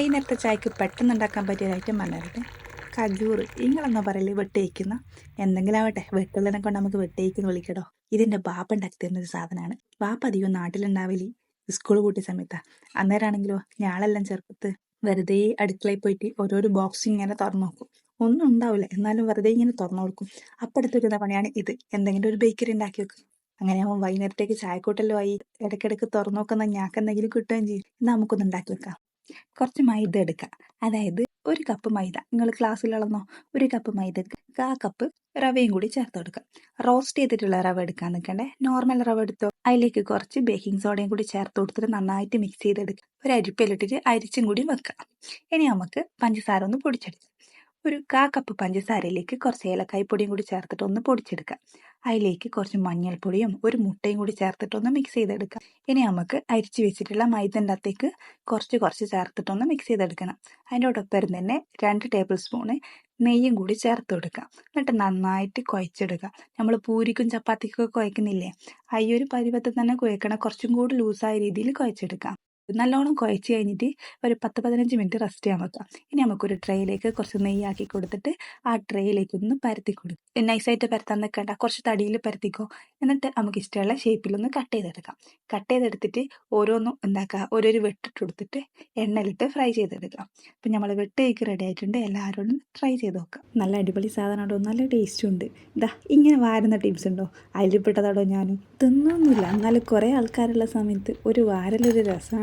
വൈകുന്നേരത്തെ ചായക്ക് പെട്ടെന്ന് ഉണ്ടാക്കാൻ പറ്റിയ ഐറ്റം പറഞ്ഞിട്ട് കല്ലൂർ നിങ്ങളെന്നോ പറയൽ വെട്ടേക്കുന്ന എന്തെങ്കിലും ആവട്ടെ വെട്ടുള്ളതിനെ കൊണ്ട് നമുക്ക് വെട്ടേക്കുന്ന വിളിക്കടോ ഇതിന്റെ ബാപ്പ ഉണ്ടാക്കി തരുന്ന ഒരു സാധനമാണ്. ബാപ്പ അധികം നാട്ടിലുണ്ടാവില്ല സ്കൂൾ കൂട്ടിയ സമയത്താ. അന്നേരമാണെങ്കിലോ ഞാളെല്ലാം ചെറുപ്പത്ത് വെറുതെ അടുക്കളയിൽ പോയിട്ട് ഓരോരോ ബോക്സ് ഇങ്ങനെ തുറന്നു നോക്കും. ഒന്നും ഉണ്ടാവില്ല എന്നാലും വെറുതെ ഇങ്ങനെ തുറന്നു കൊടുക്കും. അപ്പെടുത്തിരുന്ന പണിയാണ് ഇത്. എന്തെങ്കിലും ഒരു ബേക്കറി ഉണ്ടാക്കി വെക്കും. അങ്ങനെ ആവുമ്പോൾ വൈകുന്നേരത്തേക്ക് ചായക്കൂട്ടല്ലോ ആയി ഇടയ്ക്കിടയ്ക്ക് തുറന്നു നോക്കുന്ന ഞാക്ക് എന്തെങ്കിലും കിട്ടുകയും ചെയ്യും. നമുക്കൊന്ന് ഉണ്ടാക്കി വെക്കാം. കുറച്ച് മൈദ എടുക്കുക അതായത് ഒരു കപ്പ് മൈദ. നിങ്ങൾ ക്ലാസ്സിൽ അളന്നോ ഒരു കപ്പ് മൈദ ആ കപ്പ് റവയും കൂടി ചേർത്ത് കൊടുക്കുക റോസ്റ്റ് ചെയ്തിട്ടുള്ള റവ എടുക്കാൻ നിൽക്കണ്ടേ നോർമൽ റവ എടുത്തോ? അതിലേക്ക് കുറച്ച് ബേക്കിംഗ് സോഡയും കൂടി ചേർത്ത് കൊടുത്തിട്ട് നന്നായിട്ട് മിക്സ് ചെയ്തെടുക്കുക ഒരു അരിപ്പയിലിട്ടിട്ട് അരിച്ചും കൂടി വെക്കുക ഇനി നമുക്ക് പഞ്ചസാര ഒന്ന് പൊടിച്ചെടുക്കാം. ഒരു കാ കപ്പ് പഞ്ചസാരയിലേക്ക് കുറച്ച് ഏലക്കായ് പൊടിയും കൂടി ചേർത്തിട്ട് ഒന്ന് പൊടിച്ചെടുക്കുക അതിലേക്ക് കുറച്ച് മഞ്ഞൾപ്പൊടിയും ഒരു മുട്ടയും കൂടി ചേർത്തിട്ടൊന്ന് മിക്സ് ചെയ്തെടുക്കാം. ഇനി നമുക്ക് അരിച്ച് വെച്ചിട്ടുള്ള മൈദന്റെ അകത്തേക്ക് കുറച്ച് കുറച്ച് ചേർത്തിട്ടൊന്ന് മിക്സ് ചെയ്തെടുക്കണം. അതിന്റെ തന്നെ രണ്ട് ടേബിൾ സ്പൂണ് നെയ്യും കൂടി ചേർത്ത് കൊടുക്കുക എന്നിട്ട് നന്നായിട്ട് കുഴച്ചെടുക്കുക. നമ്മൾ പൂരിക്കും ചപ്പാത്തിക്കും ഒക്കെ കുഴക്കുന്നില്ലേ ഒരു പരുവത്തിൽ തന്നെ കുഴക്കണം കുറച്ചും കൂടി ലൂസായ രീതിയിൽ കുഴച്ചെടുക്കാം. നല്ലോണം കുഴച്ച് കഴിഞ്ഞിട്ട് ഒരു പത്ത് പതിനഞ്ച് മിനിറ്റ് റെസ്റ്റ് ചെയ്യാൻ വെക്കാം ഇനി നമുക്കൊരു ട്രേയിലേക്ക് കുറച്ച് നെയ്യാക്കി കൊടുത്തിട്ട് ആ ട്രേയിലേക്ക് ഒന്ന് പരത്തി കൊടുക്കും നൈസായിട്ട് പരത്താൻ നിൽക്കേണ്ട. കുറച്ച് തടിയിൽ പരത്തിക്കോ. എന്നിട്ട് നമുക്ക് ഇഷ്ടമുള്ള ഷേപ്പിലൊന്ന് കട്ട് ചെയ്തെടുക്കാം. കട്ട് ചെയ്തെടുത്തിട്ട് ഓരോന്നും എന്താക്കുക? ഓരോരു വെട്ടിട്ട് കൊടുത്തിട്ട് എണ്ണയിലിട്ട് ഫ്രൈ ചെയ്തെടുക്കാം. അപ്പം നമ്മൾ വെട്ടേക്ക് റെഡി ആയിട്ടുണ്ട്. എല്ലാവരോടും ട്രൈ ചെയ്ത് നോക്കാം നല്ല അടിപൊളി സാധനമാണോ നല്ല ടേസ്റ്റും ഉണ്ട്. ഇതാ ഇങ്ങനെ വാരുന്ന ടീംസ് ഉണ്ടോ? അതിൽ പെട്ടതാടോ ഞാനും? തിന്നൊന്നുമില്ല. എന്നാലും കുറേ ആൾക്കാരുള്ള സമയത്ത് ഒരു വാരലൊരു രസമാണ്